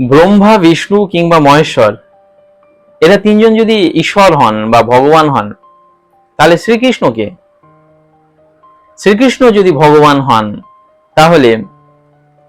ব্রহ্মা, বিষ্ণু কিংবা মহেশ্বর, এরা তিনজন যদি ঈশ্বর হন বা ভগবান হন, তাহলে শ্রীকৃষ্ণকে শ্রীকৃষ্ণ যদি ভগবান হন, তাহলে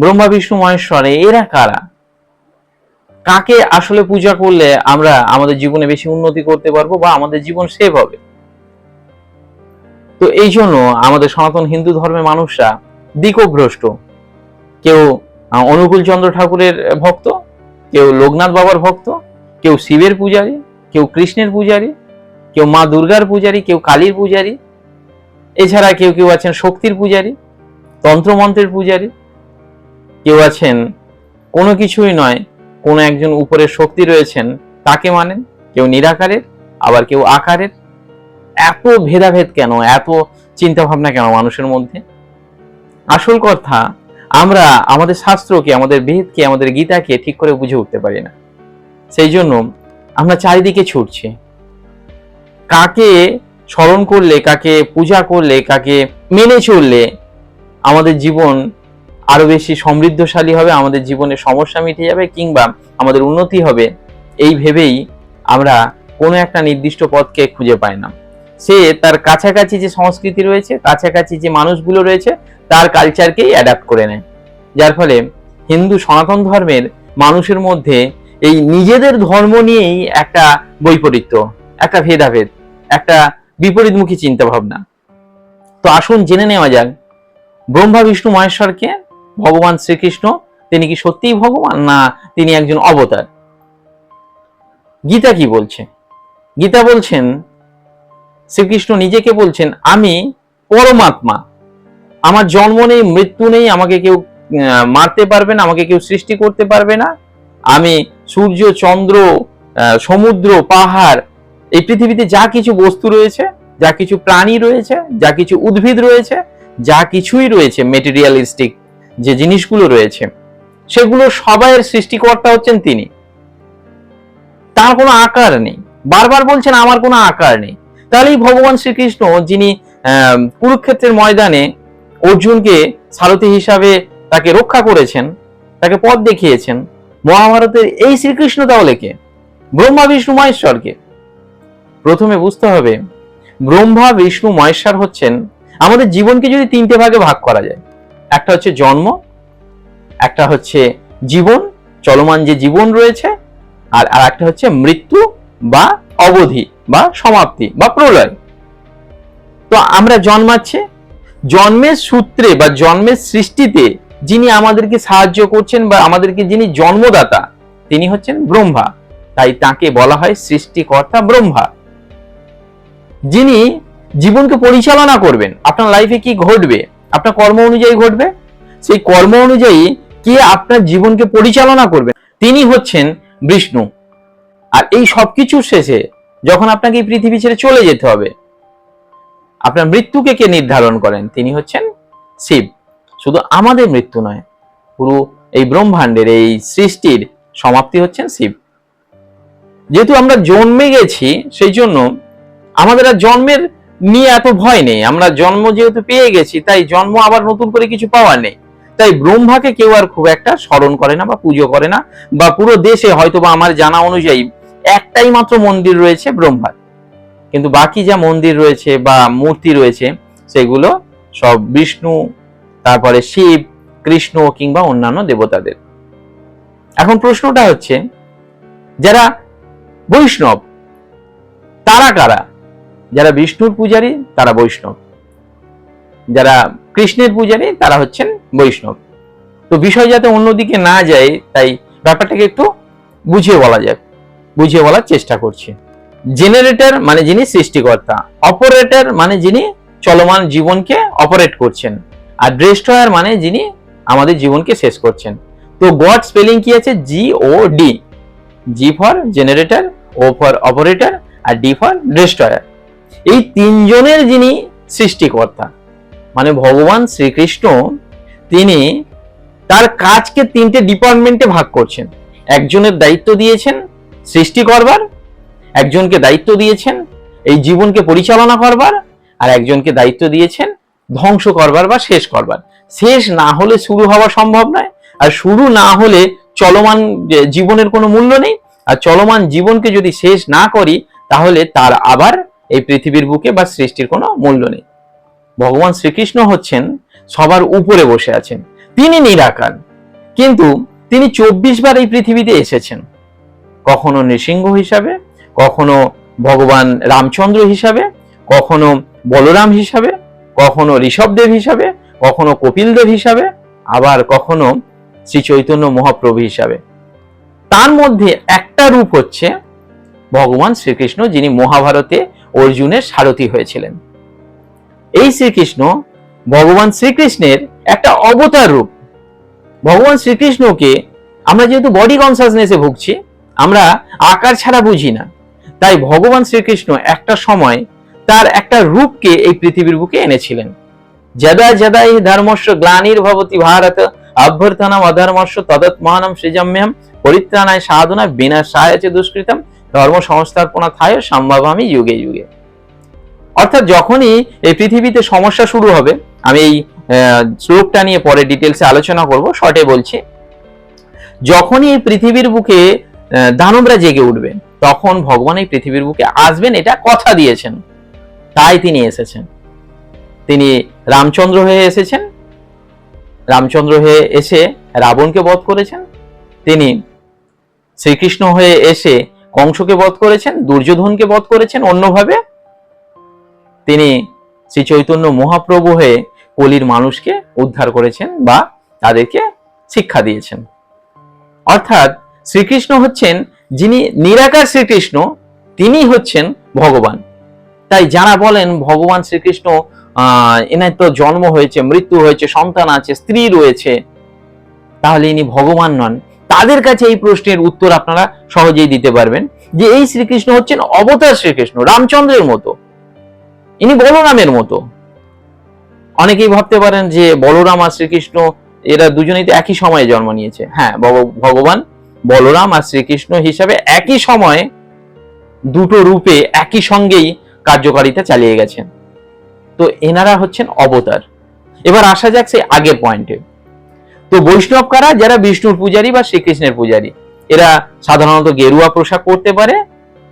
ব্রহ্মা, বিষ্ণু, মহেশ্বর, এরা কারা? কাকে আসলে পূজা করলে আমরা আমাদের জীবনে বেশি উন্নতি করতে পারব বা আমাদের জীবন সেভ হবে? তো এই জন্য আমাদের সনাতন হিন্দু ধর্মের মানুষরা দিকভ্রষ্ট। কেউ অনুকূল চন্দ্র ঠাকুরের ভক্ত, কেউ লোকনাথ বাবার ভক্ত, কেউ শিবের পূজারী, কেউ কৃষ্ণের পূজারী, কেউ মা দুর্গার পূজারী, কেউ কালীর পূজারী, এছাড়া কেউ কেউ আছেন শক্তির পূজারী, তন্ত্রমন্ত্রের পূজারী, কেউ আছেন কোনো কিছুই নয়, কোনো একজন উপরের শক্তি রয়েছেন, তাকে মানেন, কেউ নিরাকারের, আবার কেউ আকারের। এত ভেদাভেদ কেন? এত চিন্তা ভাবনা কেন মানুষের মধ্যে? আসল কথা আমরা আমাদের শাস্ত্রকে, আমাদের বেদকে, আমাদের গীতাকে ঠিক করে বুঝে উঠতে পারি না। সেই জন্য আমরা চারিদিকে ছুটছি। কাকে স্মরণ করলে, কাকে পূজা করলে, কাকে মেনে চললে আমাদের জীবন আরও বেশি সমৃদ্ধশালী হবে, আমাদের জীবনে সমস্যা মিটে যাবে কিংবা আমাদের উন্নতি হবে, এই ভেবেই আমরা কোনো একটা নির্দিষ্ট পথকে খুঁজে পাই না। সে তার কাছাকাছি যে সংস্কৃতি রয়েছে, কাছাকাছি যে মানুষগুলো রয়েছে, তার কালচারকেই অ্যাডাপ্ট করে নেয়। যার ফলে হিন্দু সনাতন ধর্মের মানুষের মধ্যে এই নিজেদের ধর্ম নিয়েই একটা বৈপরীত্য, একটা ভেদাভেদ, একটা বিপরীতমুখী চিন্তা ভাবনা তো আসুন জেনে নেওয়া যাক, ব্রহ্মা, বিষ্ণু, মহেশ্বরকে ভগবান শ্রীকৃষ্ণ, তিনি কি সত্যিই ভগবান না তিনি একজন অবতার? গীতা কি বলছে? গীতা বলছেন শ্রীকৃষ্ণ নিজেকে বলছেন, আমি পরমাত্মা। আমার জন্ম নেই, মৃত্যু নেই, আমাকে কেউ মারতে পারবে না, আমাকে কেউ সৃষ্টি করতে পারবে না। আমি সূর্য, চন্দ্র সমুদ্র, পাহাড়, এই পৃথিবীতে যা কিছু বস্তু রয়েছে, যা কিছু প্রাণী রয়েছে, যা কিছু উদ্ভিদ রয়েছে, যা কিছুই রয়েছে মেটেরিয়ালিস্টিক যে জিনিসগুলো রয়েছে, সেগুলো সবাইয়ের সৃষ্টিকর্তা হচ্ছেন তিনি। তার কোনো আকার নেই। বারবার বলছেন, আমার কোনো আকার নেই। তাহলেই ভগবান শ্রীকৃষ্ণ, যিনি কুরুক্ষেত্রের ময়দানে অর্জুনকে সারথী হিসাবে তাকে রক্ষা করেছেন, তাকে পথ দেখিয়েছেন, মহাভারতের এই শ্রীকৃষ্ণ তাহলে কে? ব্রহ্মা, বিষ্ণু মহেশ্বরকে প্রথমে বুঝতে হবে, ব্রহ্মা, বিষ্ণু, মহেশ্বর হচ্ছেন, আমাদের জীবনকে যদি তিনটে ভাগে ভাগ করা যায়, একটা হচ্ছে জন্ম, একটা হচ্ছে জীবন, চলমান যে জীবন রয়েছে, আর আর একটা হচ্ছে মৃত্যু বা অবধি। বা সমাপ্তি বা প্রলয়। তো আমরা জন্মাচ্ছে, জন্মের সূত্রে বা জন্মের সৃষ্টিতে যিনি আমাদেরকে সাহায্য করছেন বা আমাদেরকে যিনি জন্মদাতা, তিনি হচ্ছেন ব্রহ্মা। তাই তাকে বলা হয় সৃষ্টিকর্তা ব্রহ্মা। যিনি জীবনকে পরিচালনা করবেন, আপনার লাইফে কি ঘটবে, আপনার কর্ম অনুযায়ী ঘটবে, সেই কর্ম অনুযায়ী কে আপনার জীবনকে পরিচালনা করবে, তিনি হচ্ছেন বিষ্ণু। আর এই সবকিছুর শেষে যখন আপনাকে এই পৃথিবী ছেড়ে চলে যেতে হবে, আপনার মৃত্যুকে কে নির্ধারণ করেন? তিনি হচ্ছেন শিব। শুধু আমাদের মৃত্যু নয়, পুরো এই ব্রহ্মাণ্ডের, এই সৃষ্টির সমাপ্তি হচ্ছেন শিব। যেহেতু আমরা জন্মে গেছি, সেই জন্য আমাদের আর জন্মের নিয়ে এত ভয় নেই। আমরা জন্ম যেহেতু পেয়ে গেছি, তাই জন্ম আবার নতুন করে কিছু পাওয়া নেই। তাই ব্রহ্মাকে কেউ আর খুব একটা স্মরণ করে না বা পুজো করে না, বা পুরো দেশে হয়তো বা আমার জানা অনুযায়ী একটাই মাত্র মন্দির রয়েছে ব্রহ্মার। কিন্তু বাকি যা মন্দির রয়েছে বা মূর্তি রয়েছে, সেগুলো সব বিষ্ণু, তারপরে শিব, কৃষ্ণ কিংবা অন্যান্য দেবতাদের। এখন প্রশ্নটা হচ্ছে, যারা বৈষ্ণব, তারা কারা? যারা বিষ্ণুর পূজারী, তারা বৈষ্ণব। যারা কৃষ্ণের পূজারী, তারা হচ্ছেন বৈষ্ণব। তো বিষয় যাতে অন্যদিকে না যায়, তাই ব্যাপারটাকে একটু বুঝিয়ে বলা যাক। বুঝিয়ে বলার চেষ্টা করছি। জেনারেটর মানে যিনি সৃষ্টিকর্তা অপারেটর মানে যিনি চলমান জীবনকে অপারেট করছেন, আর ড্রেস্ট্রয়ার মানে যিনি আমাদের জীবনকে শেষ করছেন। তো গড স্পেলিং কি আছে? G O D G for generator O for operator R D for destroyer এই তিনজনের যিনি সৃষ্টিকর্তা মানে ভগবান শ্রীকৃষ্ণ, তিনি তার কাজকে তিনটে ডিপার্টমেন্টে ভাগ করছেন। একজনের দায়িত্ব দিয়েছেন সৃষ্টি করবার, একজনকে দায়িত্ব দিয়েছেন, এই জীবনকে পরিচালনা করবার, আর একজনকে দায়িত্ব দিয়েছেন ধ্বংস করবার বা শেষ করবার। শেষ না হলে শুরু হওয়া সম্ভব নয়, আর শুরু না হলে চলমান জীবনের কোনো মূল্য নেই, আর চলমান জীবনকে যদি শেষ না করি, তাহলে তার আবার এই পৃথিবীর বুকে বা সৃষ্টির কোনো মূল্য নেই। ভগবান শ্রীকৃষ্ণ হচ্ছেন, সবার উপরে বসে আছেন। তিনি নিরাকার, কিন্তু তিনি চব্বিশ বার এই পৃথিবীতে এসেছেন। কখনো নৃসিংহ হিসাবে, কখনো ভগবান রামচন্দ্র হিসাবে, কখনো বলরাম হিসাবে, কখনো ঋষভদেব হিসাবে, কখনো কপিলদেব হিসাবে, আবার কখনো শ্রী চৈতন্য মহাপ্রভু হিসাবে। তার মধ্যে একটা রূপ হচ্ছে ভগবান শ্রীকৃষ্ণ, যিনি মহাভারতে অর্জুনের সারথী হয়েছিলেন। এই শ্রীকৃষ্ণ ভগবান শ্রীকৃষ্ণের একটা অবতার রূপ। ভগবান শ্রীকৃষ্ণকে আমরা যেহেতু বডি কনসাসনেসে ভুগছি আমরা আকার ছাড়া বুঝি না। তাই ভগবান শ্রীকৃষ্ণ একটা সময় তার একটা রূপকে এই পৃথিবীর বুকে এনেছিলেন। যদা যদা হি ধর্মস্য গ্লানির ভবতি ভারত অভ্যর্থনম অধর্মস্য তদৎমানম সৃজম্যম পরিত্রাণায় সাধনা বিনাশায় চ দুষ্কৃতম, ধর্ম সংস্থাপনা থায় সম্ভবামি যুগে যুগে। অর্থাৎ যখনই এই পৃথিবীতে সমস্যা শুরু হবে, আমি এই শ্লোকটা নিয়ে পরে ডিটেলসে আলোচনা করব শর্টে বলছি। যখনই এই পৃথিবীর বুকে দানবরা জেগে উঠবে। তখন ভগবান এই পৃথিবীর বুকে আসবেন, এটা কথা দিয়েছেন। তাই তিনি এসেছেন। তিনি রামচন্দ্র হয়ে এসেছেন। রামচন্দ্র হয়ে এসে রাবণকে বধ করেছেন। তিনি শ্রীকৃষ্ণ হয়ে এসে কংসকে বধ করেছেন, দুর্যোধনকে বধ করেছেন অন্যভাবে। তিনি শ্রী চৈতন্য মহাপ্রভু হয়ে কলির মানুষকে উদ্ধার করেছেন বা তাদেরকে শিক্ষা দিয়েছেন। অর্থাৎ শ্রীকৃষ্ণ হচ্ছেন যিনি নিরাকার শ্রীকৃষ্ণ, তিনি হচ্ছেন ভগবান। তাই যারা বলেন ভগবান শ্রীকৃষ্ণ এনার তো জন্ম হয়েছে, মৃত্যু হয়েছে, সন্তান আছে, স্ত্রী রয়েছে, তাহলে ইনি ভগবান নন। তাদের কাছে এই প্রশ্নের উত্তর আপনারা সহজেই দিতে পারবেন যে এই শ্রীকৃষ্ণ হচ্ছেন অবতার শ্রীকৃষ্ণ, রামচন্দ্রের মতো। ইনি বলরামের মতো। অনেকেই ভাবতে পারেন যে বলরাম আর শ্রীকৃষ্ণ, এরা দুজনেই তো একই সময়ে জন্ম নিয়েছে। হ্যাঁ ভগবান বলরাম আর শ্রীকৃষ্ণ হিসাবে একই সময়ে দুটো রূপে একই সঙ্গেই কার্যকারিতা চালিয়ে গেছেন। তো এনারা হচ্ছেন অবতার। এবার আসা যাক সেই আগের পয়েন্টে তো বৈষ্ণব কারা? যারা বিষ্ণুর পূজারী বা শ্রীকৃষ্ণের পূজারী। এরা সাধারণত গেরুয়া পোশাক পরতে পারে,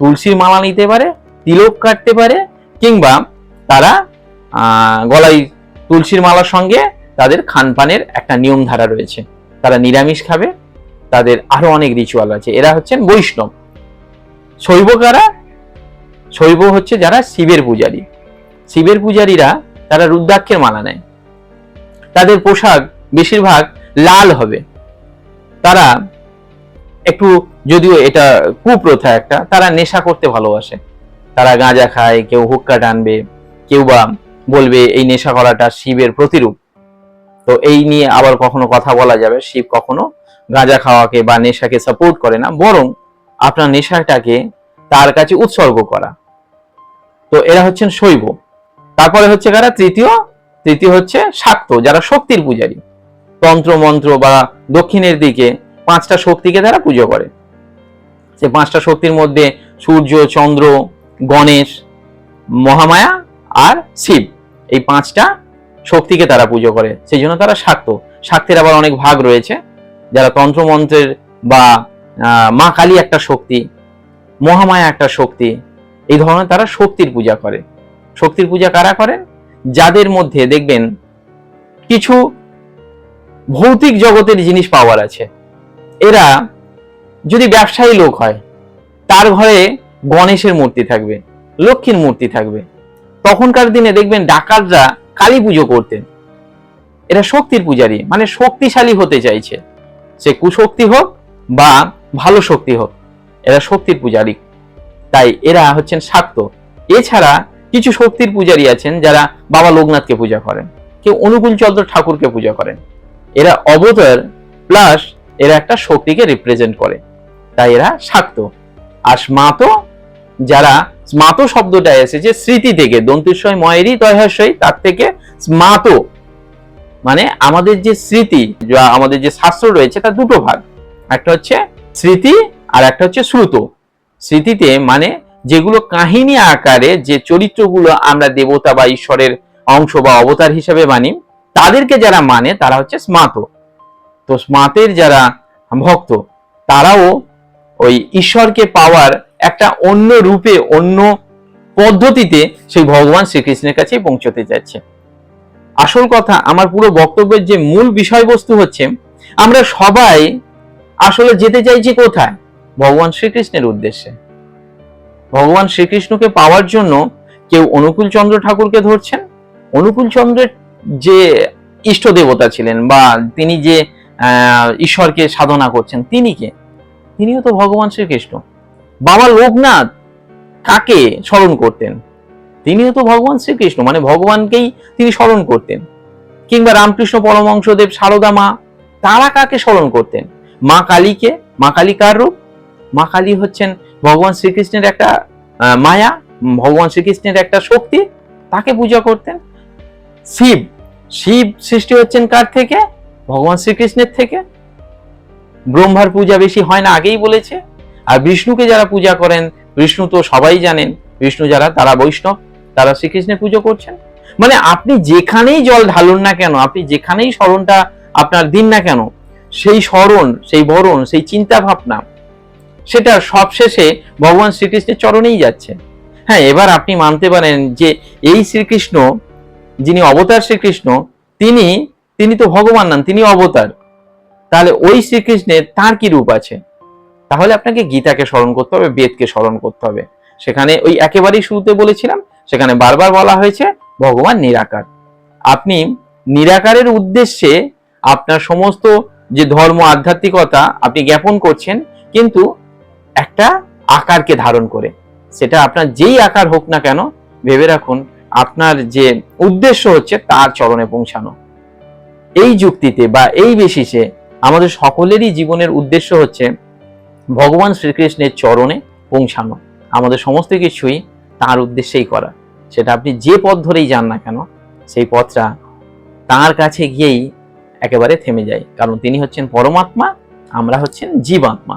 তুলসীর মালা নিতে পারে, তিলক কাটতে পারে, কিংবা তারা গলায় তুলসীর মালার সঙ্গে তাদের খানপানের একটা নিয়ম ধারা রয়েছে। তারা নিরামিষ খাবে তাদের আরও অনেক রিচুয়াল আছে। এরা হচ্ছেন বৈষ্ণব। শৈব কারা? শৈব হচ্ছে যারা শিবের পূজারী। শিবের পূজারীরা তারা রুদ্রাক্ষের মালা নেয়। তাদের পোশাক বেশিরভাগ লাল হবে। তারা একটু যদিও এটা কুপ্রথা একটা, তারা নেশা করতে ভালোবাসে। তারা গাঁজা খায়, কেউ হুক্কা টানবে, কেউ বা বলবে এই নেশা করাটা শিবের প্রতিরূপ। তো এই নিয়ে আবার কখনো কথা বলা যাবে, শিব কখনো গাঁজা খাওয়াকে বা নেশাকে সাপোর্ট করে না, বরং আপনার নেশাটাকে তার কাছে উৎসর্গ করা। তো এরা হচ্ছেন শৈব। তারপরে হচ্ছে কারা? তৃতীয় তৃতীয় হচ্ছে শাক্ত, যারা শক্তির পূজারী। তন্ত্র, মন্ত্র বা দক্ষিণের দিকে পাঁচটা শক্তিকে তারা পুজো করে। সে পাঁচটা শক্তির মধ্যে সূর্য, চন্দ্র, গণেশ, মহামায়া আর শিব, এই পাঁচটা শক্তিকে তারা পুজো করে। সেই জন্য তারা শাক্ত। শাক্তের আবার অনেক ভাগ রয়েছে। যারা তন্ত্রমন্ত্রের বা মা কালী একটা শক্তি, মহামায়া একটা শক্তি, এই ধরনের তারা শক্তির পূজা করে। শক্তির পূজা কারা করেন? যাদের মধ্যে দেখবেন কিছু ভৌতিক জগতের জিনিস পাওয়ার আছে। এরা যদি ব্যবসায়ী লোক হয়, তার ঘরে গণেশের মূর্তি থাকবে, লক্ষ্মীর মূর্তি থাকবে। তখনকার দিনে দেখবেন ডাকাতরা কালী পুজো করতেন। এরা শক্তির পূজারী মানে শক্তিশালী হতে চাইছে। সে কুশক্তি হোক বা ভালো শক্তি হোক, এরা শক্তির পূজারী। তাই এরা হচ্ছেন শাক্ত। এছাড়া কিছু শক্তির পূজারী আছেন যারা বাবা লোকনাথকে পূজা করেন, কেউ অনুকূল চন্দ্র ঠাকুরকে পূজা করেন। এরা অবতার প্লাস এরা একটা শক্তিকে রিপ্রেজেন্ট করে। তাই এরা শাক্ত। আর স্মাত, যারা স্মাত শব্দটা এসেছে স্মৃতি থেকে দন্তেশ্বয় ময়েরই তয়হাস্যই তার থেকে স্মাত মানে আমাদের যে স্মৃতি, যা আমাদের যে শাস্ত্র রয়েছে, তার দুটো ভাগ। একটা হচ্ছে স্মৃতি আর একটা হচ্ছে শ্রুত। স্মৃতিতে মানে যেগুলো কাহিনী আকারে যে চরিত্রগুলো আমরা দেবতা বা ঈশ্বরের অংশ বা অবতার হিসেবে মানি, তাদেরকে যারা মানে তারা হচ্ছে স্মাত। তো স্মাতের যারা ভক্ত, তারাও ওই ঈশ্বরকে পাওয়ার একটা অন্য রূপে, অন্য পদ্ধতিতে সেই ভগবান শ্রীকৃষ্ণের কাছে পৌঁছতে যাচ্ছে। আসল কথা, আমার পুরো বক্তব্যের যে মূল বিষয়বস্তু হচ্ছে, আমরা সবাই আসলে যেতে চাইছি কোথায়? ভগবান শ্রীকৃষ্ণের উদ্দেশ্যে। ভগবান শ্রীকৃষ্ণকে পাওয়ার জন্য কেউ অনুকূল চন্দ্র ঠাকুরকে ধরছেন? অনুকূল চন্দ্রের যে ইষ্ট দেবতা ছিলেন বা তিনি যে ঈশ্বরকে সাধনা করছেন, তিনি কে? তিনিও তো ভগবান শ্রীকৃষ্ণ। বাবা লোকনাথ কাকে স্মরণ করতেন? তিনিও তো ভগবান শ্রীকৃষ্ণ মানে ভগবানকেই তিনি স্মরণ করতেন। কিংবা রামকৃষ্ণ পরমংশদেব সারদা মা, তারা কাকে স্মরণ করতেন? মা কালীকে? মা কালী কার রূপ? মা কালী হচ্ছেন ভগবান শ্রীকৃষ্ণের একটা মায়া, ভগবান শ্রীকৃষ্ণের একটা শক্তি, তাকে পূজা করতেন। শিব শিব সৃষ্টি হচ্ছেন কার থেকে? ভগবান শ্রীকৃষ্ণের থেকে। ব্রহ্মার পূজা বেশি হয় না, আগেই বলেছে। আর বিষ্ণুকে যারা পূজা করেন, বিষ্ণু তো সবাই জানেন, বিষ্ণু যারা, তারা বৈষ্ণব। তারা শ্রীকৃষ্ণের পুজো করছেন? মানে আপনি যেখানেই জল ঢালুন না কেন, আপনি যেখানেই স্মরণটা আপনার দিন না কেন, সেই স্মরণ, সেই বরণ, সেই চিন্তা ভাবনা সেটা সবশেষে ভগবান শ্রীকৃষ্ণের চরণেই যাচ্ছে। হ্যাঁ এবার আপনি মানতে পারেন যে এই শ্রীকৃষ্ণ, যিনি অবতার শ্রীকৃষ্ণ, তিনি তিনি তো ভগবান নন, তিনি অবতার। তাহলে ওই শ্রীকৃষ্ণের তার কি রূপ আছে? তাহলে আপনাকে গীতাকে স্মরণ করতে হবে, বেদকে স্মরণ করতে হবে। সেখানে ওই একেবারেই শুরুতে বলেছিলাম সেখানে বারবার বলা হয়েছে, ভগবান নিরাকার। আপনি নিরাকারের উদ্দেশ্যে আপনার সমস্ত যে ধর্ম আধ্যাত্মিকতা আপনি জ্ঞাপন করছেন, কিন্তু একটা আকারকে ধারণ করে। সেটা আপনার যেই আকার হোক না কেন, ভেবে রাখুন, আপনার যে উদ্দেশ্য হচ্ছে তার চরণে পৌঁছানো। এই যুক্তিতে বা এই বেশিসে আমাদের সকলেরই জীবনের উদ্দেশ্য হচ্ছে ভগবান শ্রীকৃষ্ণের চরণে পৌঁছানো। আমাদের সমস্ত কিছুই তার উদ্দেশ্যেই করা। সেটা আপনি যে পথ ধরেই যান না কেন, সেই পথটা তার কাছে গিয়েই একেবারে থেমে যায়। কারণ তিনি হচ্ছেন পরমাত্মা, আমরা হচ্ছেন জীবাত্মা।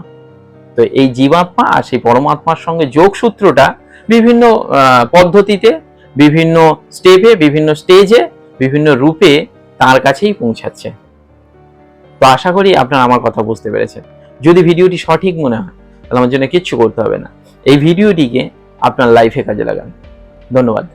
তো এই জীবাত্মা আর সেই পরমাত্মার সঙ্গে যোগসূত্রটা বিভিন্ন পদ্ধতিতে, বিভিন্ন স্টেপে, বিভিন্ন স্টেজে, বিভিন্ন রূপে তার কাছেই পৌঁছাচ্ছে। তো আশা করি আপনারা আমার কথা বুঝতে পেরেছেন। যদি ভিডিওটি সঠিক মনে হয়, তাহলে আমার জন্য কিচ্ছু করতে হবে না। এই ভিডিওটিকে আপনার লাইফে কাজে লাগান। ধন্যবাদ।